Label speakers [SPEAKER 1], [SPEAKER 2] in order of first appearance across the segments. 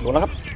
[SPEAKER 1] โดนแล้วครับ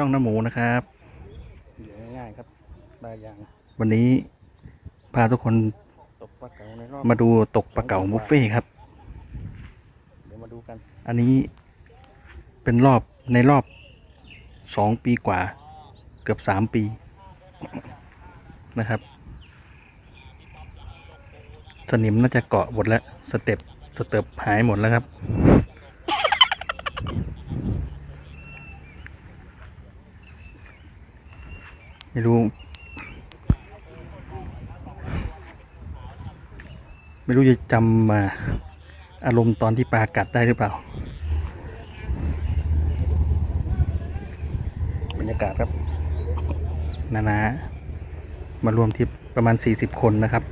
[SPEAKER 1] ช่องน้ำหมูนะครับ
[SPEAKER 2] เดี๋ยวง่ายๆครับได้อย่าง
[SPEAKER 1] วันนี้พาทุกคน
[SPEAKER 2] ตกปลาเก๋าในรอบ
[SPEAKER 1] มาดูตกปลาเก๋าบุฟเฟ่ต์ครับ
[SPEAKER 2] เดี๋ยวมาดูกัน
[SPEAKER 1] อันนี้เป็นรอบในรอบสองปีกว่า เกือบสามปีนะครับ สนิมน่าจะเกาะหมดแล้ว สเต็ปสเต็ปหายหมดแล้วครับ ไม่รู้ ไม่รู้จะจำมาอารมณ์ตอนที่ปลากัดได้หรือเปล่า บรรยากาศครับ นานา มารวมทริประมาณ 40 คนนะครับ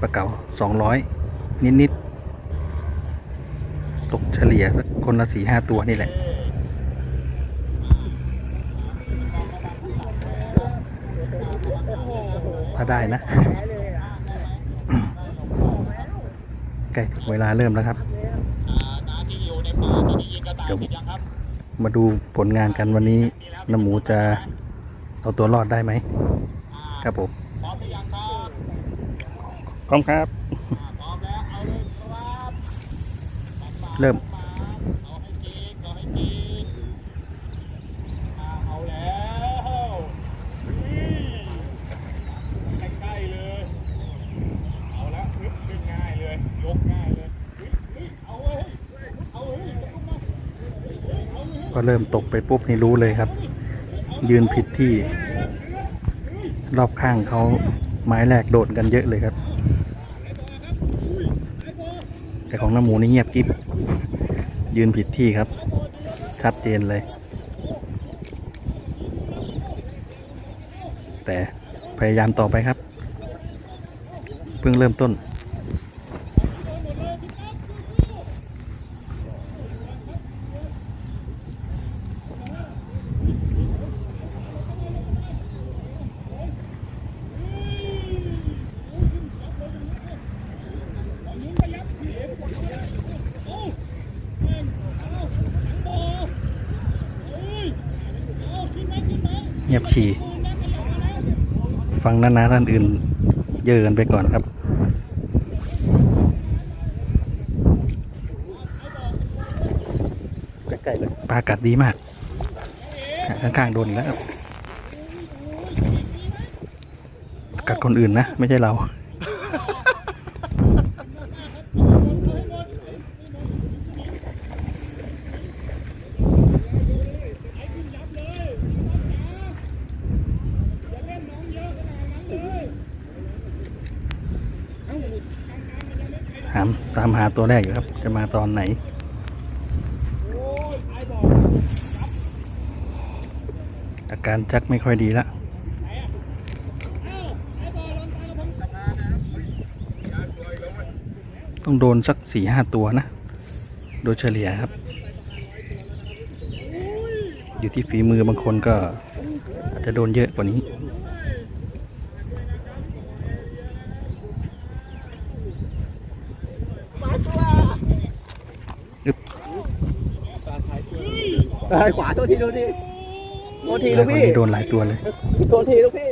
[SPEAKER 1] ปลาเก๋า200 นิด ๆ ตกเฉลี่ยสักคนละสี่ห้าตัวนี่แหละ ถ้า ได้นะ ใกล้ถึงเวลาเริ่มแล้วครับ เดี๋ยวมาดูผลงานกันวันนี้น้ำหมูจะเอาตัวรอดได้ไหม ครับผมพร้อมครับ เริ่ม
[SPEAKER 3] เอาแล้วใกล้ๆเลย เอาแล้วขึ้นขึ้นง่ายเลย ยกง่ายเลยเฮ้ยเฮ้ยเอาเว้ยเอาเว้ยยกมา
[SPEAKER 1] ก็ เริ่มตกไปปุ๊บนี่รู้เลยครับ ยืนผิดที่ รอบข้างเขาไม้แรกโดดกันเยอะเลยครับ แต่ของน้ำหมูนี่เงียบกิ๊บยืนผิดที่ครับ ชัดเจนเลย แต่พยายามต่อไปครับ เพิ่งเริ่มต้น งียบฉี่ฟังนานาท่านอื่น เยอะกันไปก่อนครับ
[SPEAKER 2] ใกล้ๆเลย
[SPEAKER 1] ปลากัดดีมากข้างๆโดนแล้ว กัดคนอื่นนะ ไม่ใช่เรา ถามาตัวแรกอยู่ครับ จะมาตอนไหน อาการชักไม่ค่อยดีละต้องโดนสักสี่ห้าตัวนะ โดยเฉลี่ยครับ อยู่ที่ฝีมือบางคนก็อาจจะโดนเยอะกว่านี้
[SPEAKER 2] ซ้ายขวาโทษทีโทษทีโทษทีลูก
[SPEAKER 1] คน
[SPEAKER 2] พี่
[SPEAKER 1] นี้โดนหลายตัวเลย
[SPEAKER 2] โทษทีลูกพี่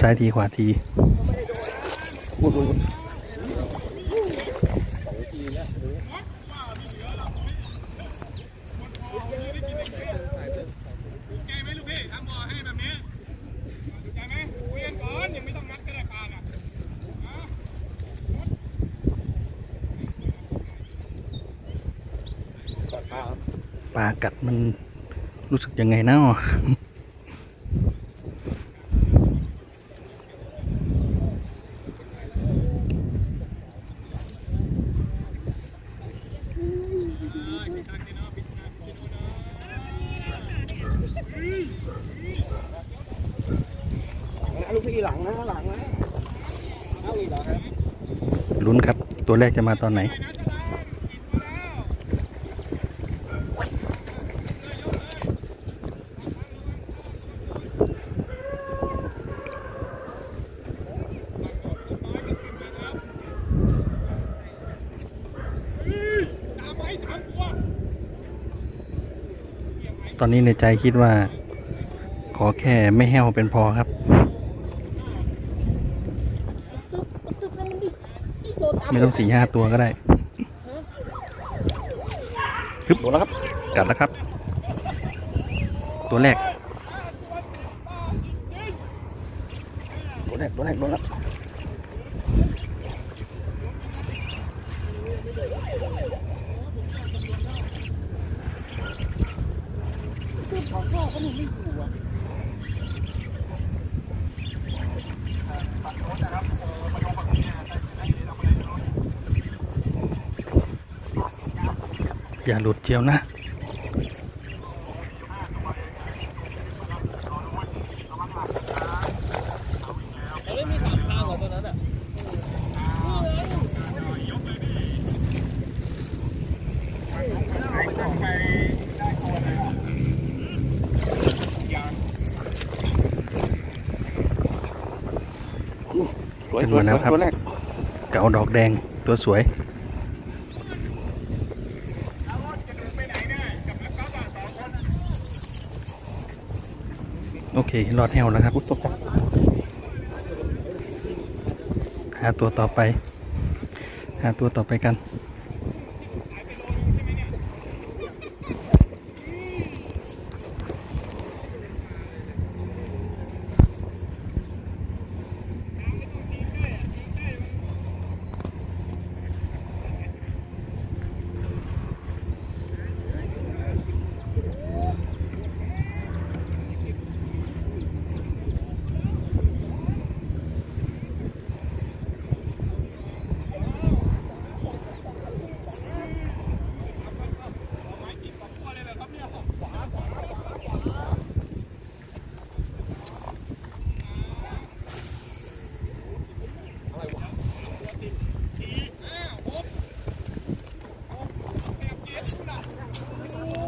[SPEAKER 1] ซ้ายทีขวาที
[SPEAKER 3] ใจไหมลูกพี่ทำบ่อให้แบบนี้ สึกยังไงนะลูกพี่หลังนะ
[SPEAKER 1] หลังนะลุ้นครับ ตัวแรกจะมาตอนไหน อนนี้ในใจคิดว่า ขอแค่ไม่แห้วเป็นพอครับไม่ต้องสี่ห้าตัวก็ได้ฮึบ
[SPEAKER 2] โดนแล้วครับ
[SPEAKER 1] กัดแล้วครับ ตัวแรก
[SPEAKER 2] ตัวแรก ตัวแรกโดนแล้ว
[SPEAKER 1] อย่าหลุดเจียวนะ
[SPEAKER 2] ไม่มีสามทางเหรอตัวนั้นอะสวย
[SPEAKER 1] ขึ้น
[SPEAKER 2] สวย
[SPEAKER 1] มาแล้วครับ
[SPEAKER 2] ตัวแรก
[SPEAKER 1] เก๋าดอกแดงตัวสวย โอเครอดแหวแล้วครับ
[SPEAKER 2] อุ๊ยตกใจ
[SPEAKER 1] หาตัวต่อไป หาตัวต่อไปกัน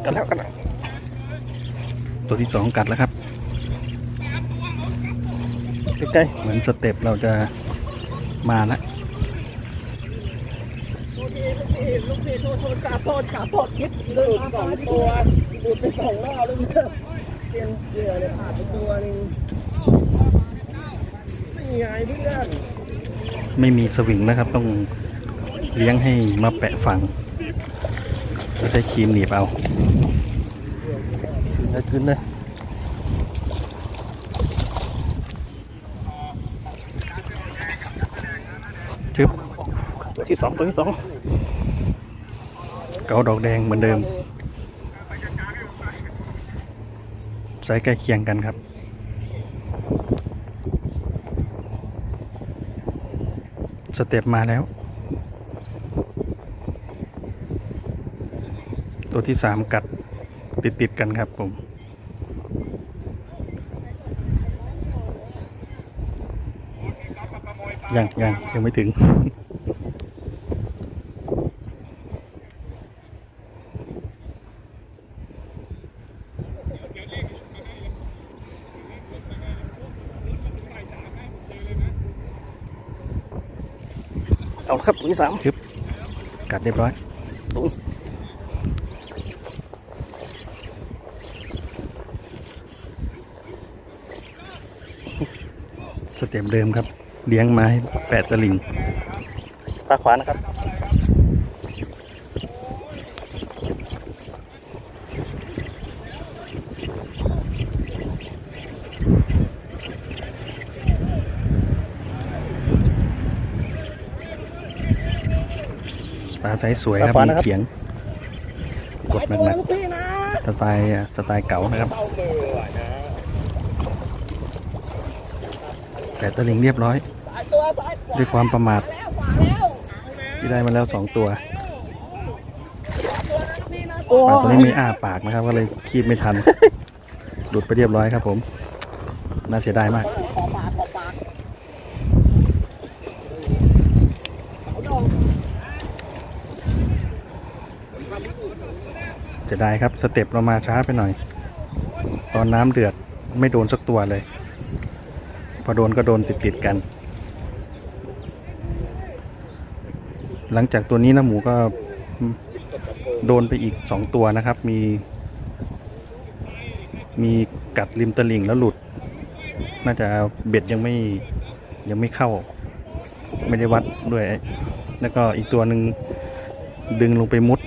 [SPEAKER 2] กันแล้วกันแล้ว
[SPEAKER 1] ตัวที่สองกัดแล้วครับ
[SPEAKER 2] ใกล้
[SPEAKER 1] เหมือนสเต็ปเราจะมาแล้ว
[SPEAKER 2] ลูกพี่โทษโทษกราบโทษกราบโทษคิดลืมสองตัวหลุดไปสองรอบแล้วเนี่ยเปลี่ยนเหยื่อเลยขาดไปตัวหนึงนี่ไงเพื่อน
[SPEAKER 1] ไม่มีสวิงนะครับต้องเลี้ยงให้มาแปะฝั่ง จะได้ครีมหนีบเอา
[SPEAKER 2] ขึ้นเลยขึ้นเลย
[SPEAKER 1] ชึบ
[SPEAKER 2] ตัวที่สองตัวที่สอง
[SPEAKER 1] เกาดอกแดงเหมือนเดิมไซส์ใกล้เคียงกันครับสเต็ปมาแล้ว ตัวที่สามกัดติดติดๆกันครับผม ยังยังยังไม่ถึง
[SPEAKER 2] เอาละครับตัวที่สาม
[SPEAKER 1] กัดเรียบร้อย เต็ปเดิมครับ เลี้ยงไม้แปดสลิง
[SPEAKER 2] ตาขวานะครับ
[SPEAKER 1] ปลาไซส์สวยครับ
[SPEAKER 2] ปลา
[SPEAKER 1] มี
[SPEAKER 2] นะครับ
[SPEAKER 1] เขียง กดหนัก
[SPEAKER 2] ลูกพี่นะ
[SPEAKER 1] ๆสไตล์อะสไตล์เก๋านะครับ
[SPEAKER 2] เต้ามือนะ
[SPEAKER 1] แต่ตะลิงเรียบร้อย ด้วยความประมาทที่ได้มาแล้วสองตัวปลาตัวนี้ไม่อ้าปากนะครับ ก็เลยคีบไม่ทัน หลุดไปเรียบร้อยครับผม น่าเสียดายมากจะได้ครับ สเต็ปเรามาช้าไปหน่อย ตอนน้ำเดือดไม่โดนสักตัวเลย พอโดนก็โดนติดติดๆกัน หลังจากตัวนี้นะหมูก็โดนไปอีกสองตัวนะครับ มี มีกัดริมตลิ่งแล้วหลุด น่าจะเบ็ดยังไม่ยังไม่เข้า ไม่ได้วัดด้วย แล้วก็อีกตัวหนึ่งดึงลงไปมุด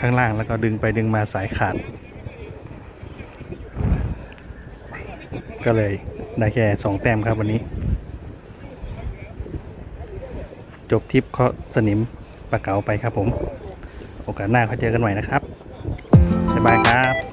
[SPEAKER 1] ข้างล่างแล้วก็ดึงไปดึงมาสายขาด ก็เลย ได้แค่สองแต้มครับวันนี้ จบทริปเคาะสนิมปลาเก๋าไปครับผม โอกาสหน้าเขาเจอกันใหม่นะครับบ๊ายบายครับ